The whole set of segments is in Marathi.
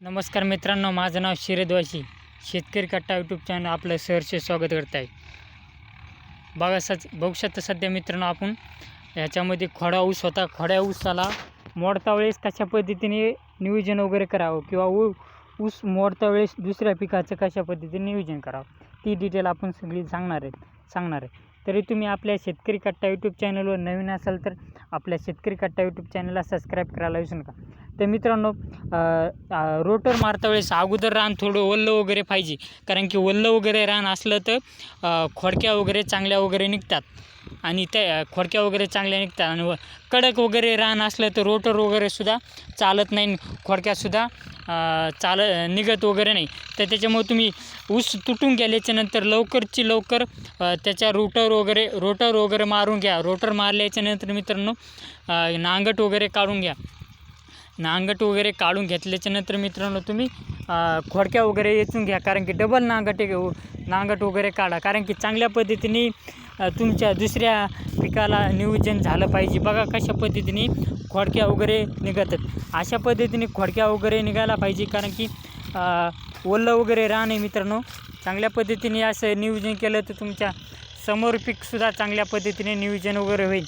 नमस्कार मित्रांनो माझं नाव शिरेद्वाशी शेतकरी कट्टा यूट्यूब चॅनल आपलं सहर्ष स्वागत करत आहे बघा सच बघू शकता सध्या मित्रांनो आपण ह्याच्यामध्ये खोडा ऊस होता. खोड्या ऊसाला मोडता वेळेस कशा पद्धतीने नियोजन वगैरे करावं किंवा ऊ ऊस मोडता वेळेस दुसऱ्या पिकाचं कशा पद्धतीने नियोजन करावं ती डिटेल आपण सगळी सांगणार आहेत सांगणार आहे. तरी तुम्ही आपल्या शेतकरी कट्टा यूट्यूब चॅनलवर नवीन असाल तर आपल्या शेतकरी कट्टा यूट्यूब चॅनलला सबस्क्राईब करायला विसरू नका. तर मित्रांनो रोटर मारता वेळेस अगोदर रान थोडं ओल्लं वगैरे पाहिजे. कारण की ओल्लं वगैरे रान असलं तर खोडक्या वगैरे चांगल्या वगैरे निघतात. आणि त्या खोडक्या वगैरे चांगल्या निघतात. आणि व- कडक वगैरे रान असलं तर रोटर वगैरे सुद्धा चालत नाही खोडक्यासुद्धा चाल निघत वगैरे नाही. तर त्याच्यामुळे तुम्ही ऊस तुटून गेल्याच्यानंतर लवकरची लवकर त्याच्या रोटर वगैरे रोटर वगैरे मारून घ्या. रोटर मारल्याच्यानंतर मित्रांनो नांगट वगैरे काढून घ्या. नांगट वगैरे काढून घेतल्याच्या नंतर मित्रांनो तुम्ही खोडक्या वगैरे येचून घ्या. कारण की डबल नांगट घेऊ नांगट वगैरे काढा. कारण की चांगल्या पद्धतीने तुमच्या दुसऱ्या पिकाला नियोजन झालं पाहिजे. बघा कशा पद्धतीने खोडक्या वगैरे निघतात. अशा पद्धतीने खोडक्या वगैरे निघायला पाहिजे. कारण की ओलं वगैरे राहणे मित्रांनो चांगल्या पद्धतीने असं नियोजन केलं तर तुमच्यासमोर पीकसुद्धा चांगल्या पद्धतीने नियोजन वगैरे होईल.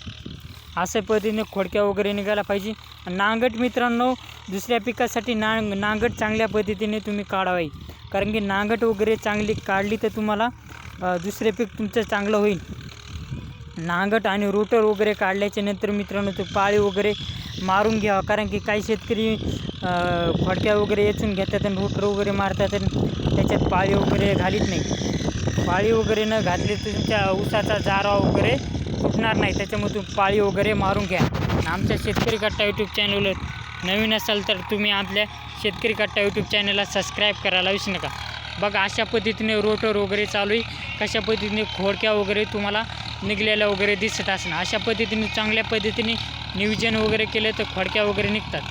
अशा पद्धतीने खोडक्या वगैरे निघायला पाहिजे. नांगट मित्रांनो दुसऱ्या पिकासाठी नांग नांगट चांगल्या पद्धतीने तुम्ही काढावी. कारण की नांगट वगैरे चांगली काढली तर तुम्हाला दुसरे पीक तुमचं चांगलं होईल. नांगट आणि रोटर वगैरे काढल्याच्या नंतर मित्रांनो तो पाळी वगैरे मारून घ्यावा. कारण की काही शेतकरी खोडक्या वगैरे येचून घेतात आणि रोटर वगैरे मारतात आणि त्याच्यात पाळी वगैरे घालीत नाही. पाळी वगैरे न घातली तर तुमच्या ऊसाचा जारा वगैरे फुटणार नाही. त्याच्यामुळे तुम्ही पाळी वगैरे मारून घ्या. आमच्या शेतकरी कट्टा यूट्यूब चॅनलवर नवीन असाल तर तुम्ही आपल्या शेतकरी कट्टा यूट्यूब चॅनलला सबस्क्राईब करायला विसरू नका. बघा अशा पद्धतीने रोटर वगैरे चालू आहे. कशा पद्धतीने खोडक्या वगैरे तुम्हाला निघलेल्या वगैरे दिसत असणार. अशा पद्धतीने चांगल्या पद्धतीने नियोजन वगैरे केलं तर खोडक्या वगैरे निघतात.